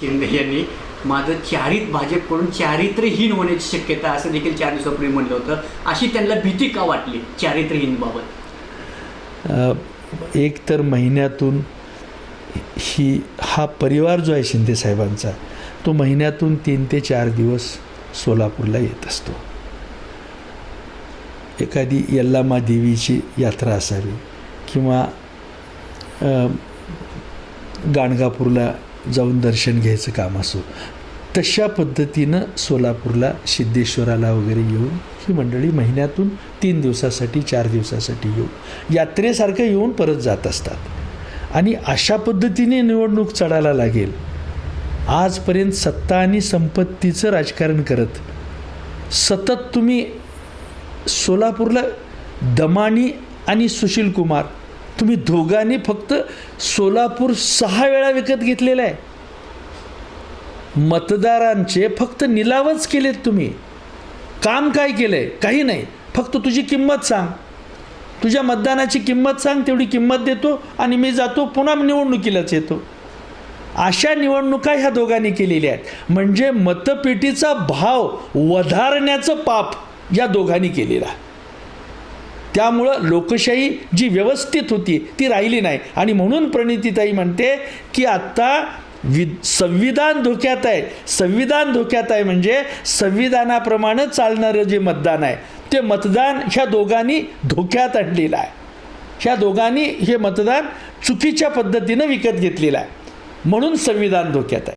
शिंदे यांनी माझं चारित भाजपकडून चारित्र्यहीन होण्याची शक्यता असं देखील चार दिवसापूर्वी म्हणलं होतं. अशी त्यांना भीती का वाटली चारित्र्यहीनबाबत एक तर महिन्यातून ही हा परिवार जो आहे शिंदे साहेबांचा तो महिन्यातून तीन ते चार दिवस सोलापूरला येत असतो. एखादी यल्लामा देवीची यात्रा असावी किंवा गाणगापूरला जाऊन दर्शन घ्यायचं काम असो. तशा पद्धतीनं सोलापूरला सिद्धेश्वराला वगैरे येऊन ही मंडळी महिन्यातून तीन दिवसासाठी चार दिवसासाठी येऊन यात्रेसारखं येऊन परत जात असतात. आणि अशा पद्धतीने निवडणूक चढायला लागेल. आजपर्यंत सत्ता आणि संपत्तीचं राजकारण करत सतत तुम्ही सोलापूरला दमानी आणि सुशील कुमार तुम्ही दोघांनी फक्त सोलापूर सहा वेळा विकत घेतलेलं आहे. मतदारांचे फक्त निलावच केलेत तुम्ही. काम काय केलं आहे काही नाही. फक्त तुझी किंमत सांग. तुझ्या मतदानाची किंमत सांग तेवढी किंमत देतो आणि मी जातो पुन्हा निवडणुकीलाच येतो. अशा निवडणुका ह्या दोघांनी केलेल्या आहेत. म्हणजे मतपेटीचा भाव वधारण्याचं पाप या दोघांनी केलेलं आहे. त्यामुळं लोकशाही जी व्यवस्थित होती ती राहिली नाही. आणि म्हणून प्रणितीताई म्हणते की आत्ता वि संविधान धोक्यात आहे. संविधान धोक्यात आहे म्हणजे संविधानाप्रमाणे चालणारं जे मतदान आहे ते मतदान ह्या दोघांनी धोक्यात आणलेलं आहे. ह्या दोघांनी हे मतदान चुकीच्या पद्धतीनं विकत घेतलेलं आहे. म्हणून संविधान धोक्यात आहे.